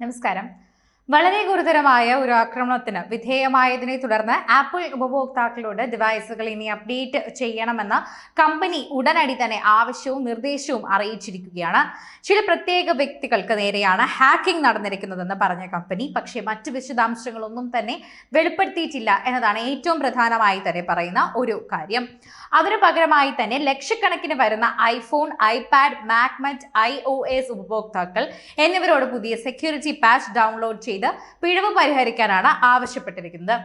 നമസ്കാരം. വളരെ ഗുരുതരമായ ഒരു ആക്രമണത്തിന് വിധേയമായതിനെ തുടർന്ന് ആപ്പിൾ ഉപഭോക്താക്കളോട് ഡിവൈസുകൾ ഇനി അപ്ഡേറ്റ് ചെയ്യണമെന്ന് കമ്പനി ഉടനടി തന്നെ ആവശ്യവും നിർദ്ദേശവും അറിയിച്ചിരിക്കുകയാണ്. ചില പ്രത്യേക വ്യക്തികൾക്ക് നേരെയാണ് ഹാക്കിംഗ് നടന്നിരിക്കുന്നതെന്ന് പറഞ്ഞ കമ്പനി പക്ഷേ മറ്റ് വിശദാംശങ്ങളൊന്നും തന്നെ വെളിപ്പെടുത്തിയിട്ടില്ല എന്നതാണ് ഏറ്റവും പ്രധാനമായി തന്നെ പറയുന്ന ഒരു കാര്യം. അതിനു പകരമായി തന്നെ ലക്ഷക്കണക്കിന് വരുന്ന ഐഫോൺ ഐപാഡ് മാക്മറ്റ് ഐ ഒ എസ് ഉപഭോക്താക്കൾ എന്നിവരോട് പുതിയ സെക്യൂരിറ്റി പാച്ച് ഡൗൺലോഡ് പിഴവ് പരിഹരിക്കാനാണ് ആവശ്യപ്പെട്ടിരിക്കുന്നത്.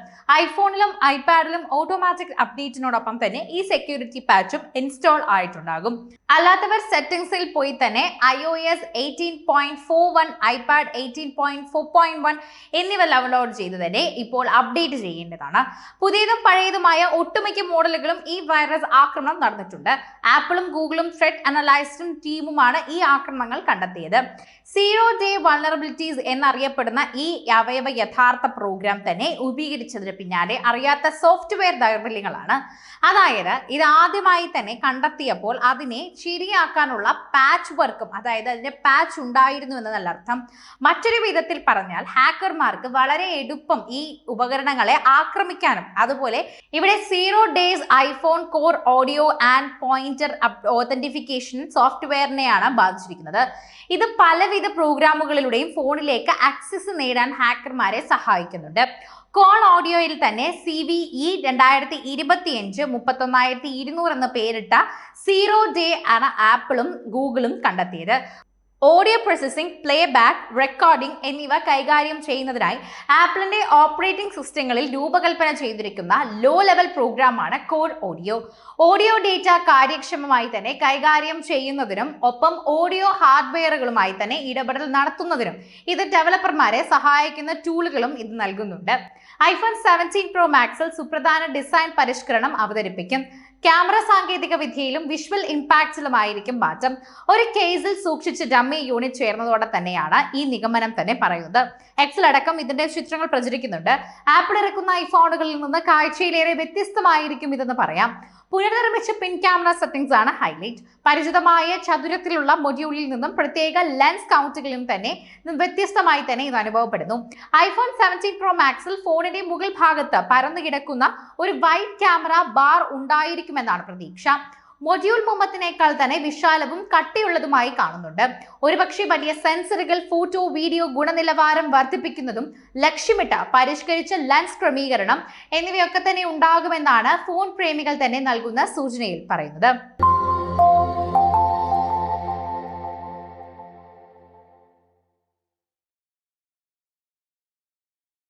ഐഫോണിലും ഐപാഡിലും ഓട്ടോമാറ്റിക് അപ്ഡേറ്റിനോടൊപ്പം തന്നെ ഈ സെക്യൂരിറ്റി പാച്ചും ഇൻസ്റ്റാൾ ആയിട്ടുണ്ടാകും. അല്ലാത്തവർ സെറ്റിംഗ്സിൽ പോയി തന്നെ iOS eighteen point four one iPad eighteen point four point one എന്നിവ ഡൗൺലോഡ് ചെയ്ത് തന്നെ ഇപ്പോൾ അപ്ഡേറ്റ് ചെയ്യേണ്ടതാണ്. പുതിയതും പഴയതുമായ ഒട്ടുമിക്ക മോഡലുകളും ഈ വൈറസ് ആക്രമണം നടന്നിട്ടുണ്ട്. ആപ്പിളും ഗൂഗിളും ത്രെഡ് അനലൈസ്റ്റും ടീമുമാണ് ഈ ആക്രമണങ്ങൾ കണ്ടെത്തിയത്. സീറോ ഡേ വൾണറബിലിറ്റീസ് എന്നറിയപ്പെടുന്ന ഈ അവയവ യഥാർത്ഥ പ്രോഗ്രാം തന്നെ രൂപീകരിച്ചതിന് പിന്നാലെ അറിയാത്ത സോഫ്റ്റ്വെയർ ദൗർബല്യങ്ങളാണ്. അതായത് ഇത് ആദ്യമായി തന്നെ കണ്ടെത്തിയപ്പോൾ അതിനെ ശരിയാക്കാനുള്ള പാച്ച് വർക്കും അതായത് അതിന്റെ പാച്ച് ഉണ്ടായിരുന്നു എന്നല്ല അർത്ഥം. മറ്റൊരു വിധത്തിൽ പറഞ്ഞാൽ ഹാക്കർമാർക്ക് വളരെ എളുപ്പം ഈ ഉപകരണങ്ങളെ ആക്രമിക്കാനും അതുപോലെ ഇവിടെ zero days iPhone core audio and pointer authentication സോഫ്റ്റ്വെയറിനെയാണ് ബാധിച്ചിരിക്കുന്നത്. ഇത് പലവിധ പ്രോഗ്രാമുകളിലൂടെയും ഫോണിലേക്ക് ആക്സസ് നേടാൻ ഹാക്കർമാരെ സഹായിക്കുന്നുണ്ട്. കോൾ ഓഡിയോയിൽ തന്നെ സി വി ഇ രണ്ടായിരത്തി ഇരുപത്തിയഞ്ച് മുപ്പത്തൊന്നായിരത്തി ഇരുന്നൂറ് എന്ന് പേരിട്ട സീറോ ഡേ ആണ് ആപ്പിളും ഗൂഗിളും കണ്ടെത്തിയത്. Audio processing play back recording എന്നിവ കൈകാര്യം ചെയ്യുന്നതിനായി ആപ്പിളിന്റെ ഓപ്പറേറ്റിംഗ് സിസ്റ്റങ്ങളിൽ രൂപകൽപ്പന ചെയ്തിരിക്കുന്ന ലോ ലെവൽ പ്രോഗ്രാമാണ് കോഡ് ഓഡിയോ ഓഡിയോ ഡേറ്റ കാര്യക്ഷമമായി തന്നെ കൈകാര്യം ചെയ്യുന്നതിനും ഒപ്പം ഓഡിയോ ഹാർഡ്വെയറുകളുമായി തന്നെ ഇടപെടൽ നടത്തുന്നതിനും ഇത് ഡെവലപ്പർമാരെ സഹായിക്കുന്ന ടൂളുകളും ഇത് നൽകുന്നുണ്ട്. ഐഫോൺ സെവന്റീൻ പ്രോ മാക്സിൽ സുപ്രധാന ഡിസൈൻ പരിഷ്കരണം അവതരിപ്പിക്കും. ക്യാമറ സാങ്കേതിക വിദ്യയിലും വിഷ്വൽ ഇമ്പാക്ട്സിലുമായിരിക്കും മാറ്റം. ഒരു കേസിൽ സൂക്ഷിച്ച് ഡമ്മി യൂണിറ്റ് ചേർന്നതോടെ തന്നെയാണ് ഈ നിഗമനം തന്നെ പറയുന്നത്. എക്സൽ അടക്കം ഇതിന്റെ ചിത്രങ്ങൾ പ്രചരിക്കുന്നുണ്ട്. ആപ്പിൾ ഇറക്കുന്ന ഐഫോണുകളിൽ നിന്ന് കാഴ്ചയിലേറെ വ്യത്യസ്തമായിരിക്കും ഇതെന്ന് പറയാം. പുനർനിർമ്മിച്ച പിൻ ക്യാമറ സെറ്റിംഗ്സ് ആണ് ഹൈലൈറ്റ് പരിചിതമായ ചതുരത്തിലുള്ള മൊഡ്യൂളിൽ നിന്നും പ്രത്യേക ലെൻസ് കൗണ്ടുകളിലും തന്നെ വ്യത്യസ്തമായി തന്നെ ഇത് അനുഭവപ്പെടുന്നു. ഐഫോൺ സെവന്റീൻ പ്രോ മാക്സിൽ ഫോണിന്റെ മുകൾ ഭാഗത്ത് പരന്നു കിടക്കുന്ന ഒരു വൈറ്റ് ക്യാമറ ബാർ ഉണ്ടായിരിക്കുമെന്നാണ് പ്രതീക്ഷ. മൊഡ്യൂൾ മുമ്പത്തിനേക്കാൾ തന്നെ വിശാലവും കട്ടിയുള്ളതുമായി കാണുന്നുണ്ട്. ഒരുപക്ഷെ വലിയ സെൻസറുകൾ ഫോട്ടോ വീഡിയോ ഗുണനിലവാരം വർദ്ധിപ്പിക്കുന്നതും ലക്ഷ്യമിട്ട പരിഷ്കരിച്ച ലെൻസ് ക്രമീകരണം എന്നിവയൊക്കെ തന്നെ ഉണ്ടാകുമെന്നാണ് ഫോൺ പ്രേമികൾ തന്നെ നൽകുന്ന സൂചനയിൽ പറയുന്നത്.